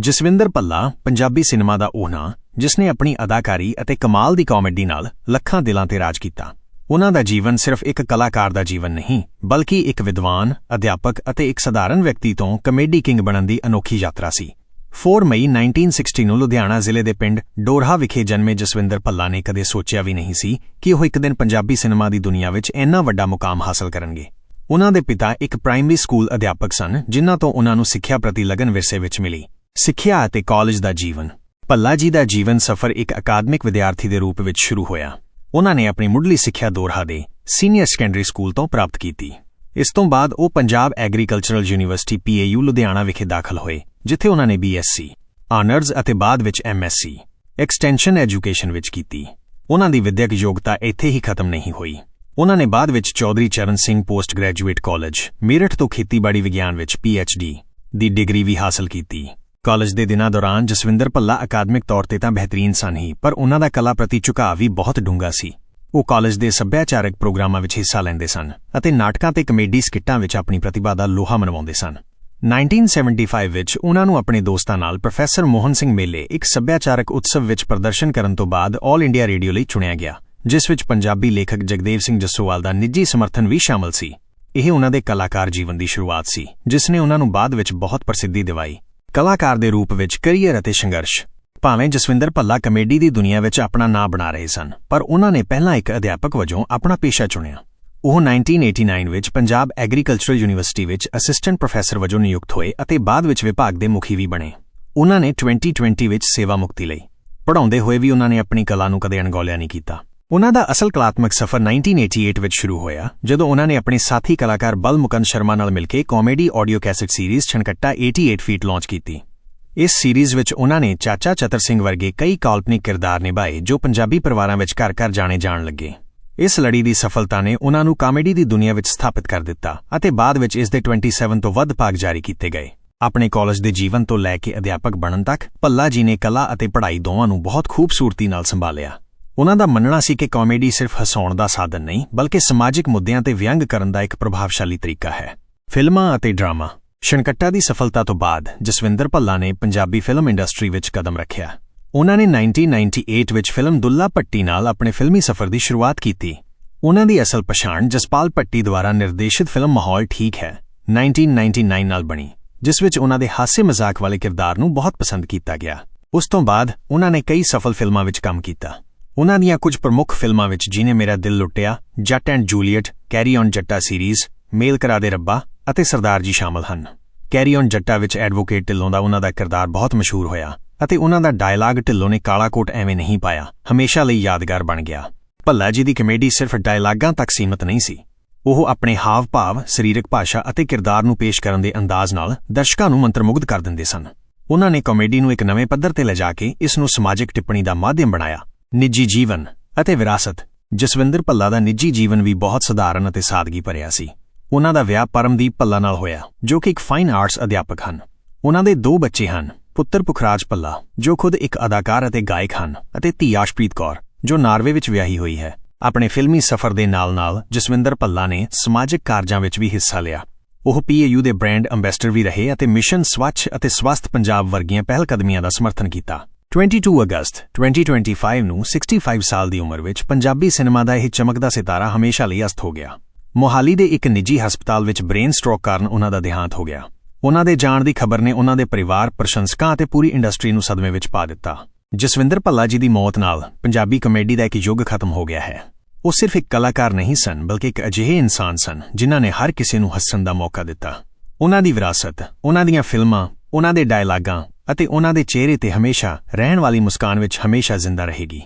Jaswinder Bhalla, Punjabi cinema ਦਾ ਉਹ ਨਾਂ ਜਿਸ ਨੇ ਆਪਣੀ ਅਦਾਕਾਰੀ ਅਤੇ ਕਮਾਲ ਦੀ ਕਾਮੇਡੀ ਨਾਲ ਲੱਖਾਂ ਦਿਲਾਂ ਤੇ ਰਾਜ ਕੀਤਾ। ਉਹਨਾਂ ਦਾ ਜੀਵਨ ਸਿਰਫ ਇੱਕ ਕਲਾਕਾਰ ਦਾ ਜੀਵਨ ਨਹੀਂ, ਬਲਕਿ ਇੱਕ ਵਿਦਵਾਨ, ਅਧਿਆਪਕ ਅਤੇ ਇੱਕ ਸਧਾਰਨ ਵਿਅਕਤੀ ਤੋਂ ਕਮੇਡੀ ਕਿੰਗ ਬਣਨ ਦੀ ਅਨੋਖੀ ਯਾਤਰਾ ਸੀ। 4 ਮਈ 1960 ਨੂੰ ਲੁਧਿਆਣਾ ਜ਼ਿਲ੍ਹੇ ਦੇ ਪਿੰਡ ਡੋਰਹਾ ਵਿਖੇ ਜਨਮੇ ਜਸਵਿੰਦਰ ਭੱਲਾ ਨੇ ਕਦੇ ਸੋਚਿਆ ਵੀ ਨਹੀਂ ਸੀ ਕਿ ਉਹ ਇੱਕ ਦਿਨ ਪੰਜਾਬੀ ਸਿਨੇਮਾ ਦੀ ਦੁਨੀਆ ਵਿੱਚ ਇੰਨਾ ਵੱਡਾ ਮੁਕਾਮ ਹਾਸਲ ਕਰਨਗੇ। ਉਹਨਾਂ ਦੇ ਪਿਤਾ ਇੱਕ ਪ੍ਰਾਇਮਰੀ ਸਕੂਲ ਅਧਿਆਪਕ ਸਨ, ਜਿਨ੍ਹਾਂ ਤੋਂ ਉਹਨਾਂ ਨੂੰ ਸਿੱਖਿਆ ਪ੍ਰਤੀ ਲਗਨ ਵਿਰਸੇ ਵਿੱਚ ਮਿਲੀ। ਸਿੱਖਿਆ ਅਤੇ ਕਾਲਜ ਦਾ ਜੀਵਨ। ਭੱਲਾ ਜੀ ਦਾ ਜੀਵਨ ਸਫ਼ਰ ਇੱਕ ਅਕਾਦਮਿਕ ਵਿਦਿਆਰਥੀ ਦੇ ਰੂਪ ਵਿੱਚ ਸ਼ੁਰੂ ਹੋਇਆ। ਉਹਨਾਂ ਨੇ ਆਪਣੀ ਮੁੱਢਲੀ ਸਿੱਖਿਆ ਦੋਰਹਾ ਦੇ ਸੀਨੀਅਰ ਸੈਕੰਡਰੀ ਸਕੂਲ ਤੋਂ ਪ੍ਰਾਪਤ ਕੀਤੀ। ਇਸ ਤੋਂ ਬਾਅਦ ਉਹ Punjab agricultural university PAU Ludhiana ਵਿਖੇ ਦਾਖਲ ਹੋਏ, ਜਿੱਥੇ ਉਹਨਾਂ ਨੇ ਬੀਐਸਸੀ, ਆਨਰਜ਼ ਅਤੇ ਬਾਅਦ ਵਿੱਚ ਐਮਐਸਸੀ, ਐਕਸਟੈਂਸ਼ਨ ਐਜੂਕੇਸ਼ਨ ਵਿੱਚ ਕੀਤੀ। ਉਹਨਾਂ ਦੀ ਵਿਦਿਅਕ ਯੋਗਤਾ ਇੱਥੇ ਹੀ ਖਤਮ ਨਹੀਂ ਹੋਈ। ਉਹਨਾਂ ਨੇ ਬਾਅਦ ਵਿੱਚ Chaudhary Charan Singh post graduate college, Meerut ਤੋਂ ਖੇਤੀਬਾੜੀ ਵਿਗਿਆਨ ਵਿੱਚ ਪੀਐਚਡੀ ਦੀ ਡਿਗਰੀ ਵੀ ਹਾਸਲ ਕੀਤੀ। ਕਾਲਜ ਦੇ ਦਿਨਾਂ ਦੌਰਾਨ ਜਸਵਿੰਦਰ ਭੱਲਾ ਅਕਾਦਮਿਕ ਤੌਰ ਤੇ ਤਾਂ ਬਿਹਤਰੀਨ ਸਨ ਹੀ, ਪਰ ਉਹਨਾਂ ਦਾ ਕਲਾ ਪ੍ਰਤੀ ਝੁਕਾਅ ਵੀ ਬਹੁਤ ਡੂੰਘਾ ਸੀ। ਉਹ ਕਾਲਜ ਦੇ ਸੱਭਿਆਚਾਰਕ ਪ੍ਰੋਗਰਾਮਾਂ ਵਿੱਚ ਹਿੱਸਾ ਲੈਂਦੇ ਸਨ ਅਤੇ ਨਾਟਕਾਂ ਤੇ ਕਮੇਡੀ ਸਕਿੱਟਾਂ ਵਿੱਚ ਆਪਣੀ ਪ੍ਰਤਿਭਾ ਦਾ ਲੋਹਾ ਮਨਵਾਉਂਦੇ ਸਨ। 1975 ਵਿੱਚ ਉਹਨਾਂ ਨੂੰ ਆਪਣੇ ਦੋਸਤਾਂ ਨਾਲ ਪ੍ਰੋਫੈਸਰ ਮੋਹਨ ਸਿੰਘ ਮੇਲੇ ਇੱਕ ਸੱਭਿਆਚਾਰਕ ਉਤਸਵ ਵਿੱਚ ਪ੍ਰਦਰਸ਼ਨ ਕਰਨ ਤੋਂ ਬਾਅਦ 올 ਇੰਡੀਆ ਰੇਡੀਓ ਲਈ ਚੁਣਿਆ ਗਿਆ, ਜਿਸ ਵਿੱਚ ਪੰਜਾਬੀ ਲੇਖਕ ਜਗਦੇਵ ਸਿੰਘ ਜੱਸੋਵਾਲ ਦਾ ਨਿੱਜੀ ਸਮਰਥਨ ਵੀ ਸ਼ਾਮਲ ਸੀ। ਇਹ ਉਹਨਾਂ ਦੇ ਕਲਾਕਾਰ ਜੀਵਨ ਦੀ ਸ਼ੁਰੂਆਤ ਸੀ, ਜਿਸ ਨੇ ਉਹਨਾਂ ਨੂੰ ਬਾਅਦ ਵਿੱਚ ਬਹੁਤ ਪ੍ਰਸਿੱਧੀ ਦਿਵਾਈ। ਕਲਾਕਾਰ ਦੇ ਰੂਪ ਵਿੱਚ ਕੈਰੀਅਰ ਅਤੇ ਸੰਘਰਸ਼। ਭਾਵੇਂ ਜਸਵਿੰਦਰ ਭੱਲਾ ਕਮੇਡੀ ਦੀ ਦੁਨੀਆ ਵਿੱਚ ਆਪਣਾ ਨਾਂ ਬਣਾ ਰਹੇ ਸਨ, ਪਰ ਉਹਨਾਂ ਨੇ ਪਹਿਲਾਂ ਇੱਕ ਅਧਿਆਪਕ ਵਜੋਂ ਆਪਣਾ ਪੇਸ਼ਾ ਚੁਣਿਆ। ਉਹ 1989 ਵਿੱਚ ਪੰਜਾਬ ਐਗਰੀਕਲਚਰਲ ਯੂਨੀਵਰਸਿਟੀ ਵਿੱਚ ਅਸਿਸਟੈਂਟ ਪ੍ਰੋਫੈਸਰ ਵਜੋਂ ਨਿਯੁਕਤ ਹੋਏ ਅਤੇ ਬਾਅਦ ਵਿੱਚ ਵਿਭਾਗ ਦੇ ਮੁਖੀ ਵੀ ਬਣੇ। ਉਹਨਾਂ ਨੇ 2020 ਵਿੱਚ ਸੇਵਾ ਮੁਕਤੀ ਲਈ। ਪੜ੍ਹਾਉਂਦੇ ਹੋਏ ਵੀ ਉਹਨਾਂ ਨੇ ਆਪਣੀ ਕਲਾ ਨੂੰ ਕਦੇ ਅਣਗੌਲਿਆ ਨਹੀਂ ਕੀਤਾ। ਉਹਨਾਂ ਦਾ ਅਸਲ ਕਲਾਤਮਕ ਸਫ਼ਰ 1988 ਵਿੱਚ ਸ਼ੁਰੂ ਹੋਇਆ, ਜਦੋਂ ਉਹਨਾਂ ਨੇ ਆਪਣੇ ਸਾਥੀ ਕਲਾਕਾਰ ਬਲ ਮੁਕੰਦ ਸ਼ਰਮਾ ਨਾਲ ਮਿਲ ਕੇ comedy audio cassette series Chhankata 88 feet launch ਕੀਤੀ। ਇਸ ਸੀਰੀਜ਼ ਵਿੱਚ ਉਹਨਾਂ ਨੇ ਚਾਚਾ ਚਤਰ ਸਿੰਘ ਵਰਗੇ ਕਈ ਕਾਲਪਨਿਕ ਕਿਰਦਾਰ ਨਿਭਾਏ ਜੋ ਪੰਜਾਬੀ ਪਰਿਵਾਰਾਂ ਵਿੱਚ ਘਰ-ਘਰ ਜਾਣੇ ਜਾਣ ਲੱਗੇ। ਇਸ ਲੜੀ ਦੀ ਸਫਲਤਾ ਨੇ ਉਹਨਾਂ ਨੂੰ ਕਾਮੇਡੀ ਦੀ ਦੁਨੀਆ ਵਿੱਚ ਸਥਾਪਿਤ ਕਰ ਦਿੱਤਾ ਅਤੇ ਬਾਅਦ ਵਿੱਚ ਇਸ ਦੇ 27 ਤੋਂ ਵੱਧ ਭਾਗ ਜਾਰੀ ਕੀਤੇ ਗਏ। ਆਪਣੇ ਕਾਲਜ ਦੇ ਜੀਵਨ ਤੋਂ ਲੈ ਕੇ ਅਧਿਆਪਕ ਬਣਨ ਤੱਕ ਭੱਲਾ ਜੀ ਨੇ ਕਲਾ ਅਤੇ ਪੜ੍ਹਾਈ ਦੋਵਾਂ ਨੂੰ ਬਹੁਤ ਖੂਬਸੂਰਤੀ ਨਾਲ ਸੰਭਾਲਿਆ। ਉਹਨਾਂ ਦਾ ਮੰਨਣਾ ਸੀ ਕਿ ਕਾਮੇਡੀ ਸਿਰਫ ਹਸਾਉਣ ਦਾ ਸਾਧਨ ਨਹੀਂ, ਬਲਕਿ ਸਮਾਜਿਕ ਮੁੱਦਿਆਂ ਤੇ ਵਿਅੰਗ ਕਰਨ ਦਾ ਇੱਕ ਪ੍ਰਭਾਵਸ਼ਾਲੀ ਤਰੀਕਾ ਹੈ। ਫਿਲਮਾਂ ਅਤੇ ਡਰਾਮਾ। ਸ਼ਨਕੱਟਾ ਦੀ ਸਫਲਤਾ ਤੋਂ ਬਾਅਦ, ਜਸਵਿੰਦਰ ਭੱਲਾ ਨੇ ਪੰਜਾਬੀ ਫਿਲਮ ਇੰਡਸਟਰੀ ਵਿੱਚ ਕਦਮ ਰੱਖਿਆ। ਉਹਨਾਂ ਨੇ 1998 ਵਿੱਚ ਫਿਲਮ ਦੁੱਲਾ ਭੱਟੀ ਨਾਲ ਆਪਣੇ ਫਿਲਮੀ ਸਫ਼ਰ ਦੀ ਸ਼ੁਰੂਆਤ ਕੀਤੀ। ਉਹਨਾਂ ਦੀ ਅਸਲ ਪਛਾਣ ਜਸਪਾਲ ਭੱਟੀ ਦੁਆਰਾ ਨਿਰਦੇਸ਼ਿਤ ਫਿਲਮ ਮਾਹੌਲ ਠੀਕ ਹੈ 1999 ਨਾਲ ਬਣੀ, ਜਿਸ ਵਿੱਚ ਉਹਨਾਂ ਦੇ ਹਾਸੇ ਮਜ਼ਾਕ ਵਾਲੇ ਕਿਰਦਾਰ ਨੂੰ ਬਹੁਤ ਪਸੰਦ ਕੀਤਾ ਗਿਆ। ਉਸ ਤੋਂ ਬਾਅਦ, ਉਹਨਾਂ ਨੇ ਕਈ ਸਫਲ ਫਿਲਮਾਂ ਵਿੱਚ ਕੰਮ ਕੀਤਾ। ਉਹਨਾਂ ਦੀਆਂ ਕੁਝ ਪ੍ਰਮੁੱਖ ਫਿਲਮਾਂ ਵਿੱਚ ਜਿਨੇ Mera Dil Luttiya, Jatt and Juliet, carry on Jatta series, Mel Kara De Rabba ਅਤੇ ਸਰਦਾਰ ਜੀ ਸ਼ਾਮਲ ਹਨ। ਕੈਰੀ ਔਨ ਜੱਟਾ ਵਿੱਚ ਐਡਵੋਕੇਟ ਢਿੱਲੋਂ ਦਾ ਉਹਨਾਂ ਦਾ ਕਿਰਦਾਰ ਬਹੁਤ ਮਸ਼ਹੂਰ ਹੋਇਆ ਅਤੇ ਉਹਨਾਂ ਦਾ ਡਾਇਲਾਗ ਢਿੱਲੋਂ ਨੇ ਕਾਲਾ ਕੋਟ ਐਵੇਂ ਨਹੀਂ ਪਾਇਆ, ਹਮੇਸ਼ਾ ਲਈ ਯਾਦਗਾਰ ਬਣ ਗਿਆ। ਭੱਲਾ ਜੀ ਦੀ ਕਮੇਡੀ ਸਿਰਫ ਡਾਇਲਾਗਾਂ ਤੱਕ ਸੀਮਤ ਨਹੀਂ ਸੀ। ਉਹ ਆਪਣੇ ਹਾਵ-ਭਾਵ, ਸਰੀਰਕ ਭਾਸ਼ਾ ਅਤੇ ਕਿਰਦਾਰ ਨੂੰ ਪੇਸ਼ ਕਰਨ ਦੇ ਅੰਦਾਜ਼ ਨਾਲ ਦਰਸ਼ਕਾਂ ਨੂੰ ਮੰਤਰਮੁਗਧ ਕਰ ਦਿੰਦੇ ਸਨ। ਉਹਨਾਂ ਨੇ ਕਾਮੇਡੀ ਨੂੰ ਇੱਕ ਨਵੇਂ ਪੱਧਰ ਤੇ ਲਿਜਾ ਕੇ ਇਸ ਨੂੰ ਸਮਾਜਿਕ ਟਿੱਪਣੀ ਦਾ ਮਾਧਿਅਮ ਬਣਾਇਆ। ਨਿੱਜੀ ਜੀਵਨ ਅਤੇ ਵਿਰਾਸਤ। ਜਸਵਿੰਦਰ ਭੱਲਾ ਦਾ ਨਿੱਜੀ ਜੀਵਨ ਵੀ ਬਹੁਤ ਸਧਾਰਨ ਅਤੇ ਸਾਦਗੀ ਭਰਿਆ ਸੀ। ਉਹਨਾਂ ਦਾ ਵਿਆਹ ਪਰਮਦੀਪ ਭੱਲਾ ਨਾਲ ਹੋਇਆ, ਜੋ ਕਿ ਇੱਕ ਫਾਈਨ ਆਰਟਸ ਅਧਿਆਪਕ ਹਨ। ਉਹਨਾਂ ਦੇ ਦੋ ਬੱਚੇ ਹਨ, ਪੁੱਤਰ ਪੁਖਰਾਜ ਭੱਲਾ, ਜੋ ਖੁਦ ਇੱਕ ਅਦਾਕਾਰ ਅਤੇ ਗਾਇਕ ਹਨ, ਅਤੇ ਧੀ ਆਸ਼ਪ੍ਰੀਤ ਕੌਰ, ਜੋ ਨਾਰਵੇ ਵਿੱਚ ਵਿਆਹੀ ਹੋਈ ਹੈ। ਆਪਣੇ ਫਿਲਮੀ ਸਫ਼ਰ ਦੇ ਨਾਲ-ਨਾਲ ਜਸਵਿੰਦਰ ਭੱਲਾ ਨੇ ਸਮਾਜਿਕ ਕਾਰਜਾਂ ਵਿੱਚ ਵੀ ਹਿੱਸਾ ਲਿਆ। ਉਹ ਪੀਏਯੂ ਦੇ ਬ੍ਰਾਂਡ ਅੰਬੈਸਡਰ ਵੀ ਰਹੇ ਅਤੇ ਮਿਸ਼ਨ ਸਵੱਛ ਅਤੇ ਸਵਸਥ ਪੰਜਾਬ ਵਰਗੀਆਂ ਪਹਿਲਕਦਮੀਆਂ ਦਾ ਸਮਰਥਨ ਕੀਤਾ। 22 ਅਗਸਤ 2025 ਨੂੰ 65 ਸਾਲ ਦੀ ਉਮਰ ਵਿੱਚ ਪੰਜਾਬੀ ਸਿਨੇਮਾ ਦਾ ਇਹ ਚਮਕਦਾ ਸਿਤਾਰਾ ਹਮੇਸ਼ਾ ਲਈ ਅਸਤ ਹੋ ਗਿਆ। ਮੋਹਾਲੀ ਦੇ ਇੱਕ ਨਿੱਜੀ ਹਸਪਤਾਲ ਵਿੱਚ ਬ੍ਰੇਨ ਸਟ੍ਰੋਕ ਕਾਰਨ ਉਹਨਾਂ ਦਾ ਦੇਹਾਂਤ ਹੋ ਗਿਆ। ਉਹਨਾਂ ਦੇ ਜਾਣ ਦੀ ਖਬਰ ਨੇ ਉਹਨਾਂ ਦੇ ਪਰਿਵਾਰ, ਪ੍ਰਸ਼ੰਸਕਾਂ ਅਤੇ ਪੂਰੀ ਇੰਡਸਟਰੀ ਨੂੰ ਸਦਮੇ ਵਿੱਚ ਪਾ ਦਿੱਤਾ। ਜਸਵਿੰਦਰ ਭੱਲਾ ਜੀ ਦੀ ਮੌਤ ਨਾਲ ਪੰਜਾਬੀ ਕਮੇਡੀ ਦਾ ਇੱਕ ਯੁੱਗ ਖਤਮ ਹੋ ਗਿਆ ਹੈ। ਉਹ ਸਿਰਫ ਇੱਕ ਕਲਾਕਾਰ ਨਹੀਂ ਸਨ, ਬਲਕਿ ਇੱਕ ਅਜਿਹੇ ਇਨਸਾਨ ਸਨ, ਜਿਨ੍ਹਾਂ ਨੇ ਹਰ ਕਿਸੇ ਨੂੰ ਹੱਸਣ ਦਾ ਮੌਕਾ ਦਿੱਤਾ। ਉਹਨਾਂ ਦੀ ਵਿਰਾਸਤ, ਉਹਨਾਂ ਦੀਆਂ ਫਿਲਮਾਂ, ਉਹਨਾਂ ਦੇ ਡਾਇਲਾਗਾਂ ਅਤੇ ਉਹਨਾਂ ਦੇ ਚਿਹਰੇ ਤੇ ਹਮੇਸ਼ਾ ਰਹਿਣ ਵਾਲੀ ਮੁਸਕਾਨ ਵਿੱਚ ਹਮੇਸ਼ਾ ਜ਼ਿੰਦਾ ਰਹੇਗੀ।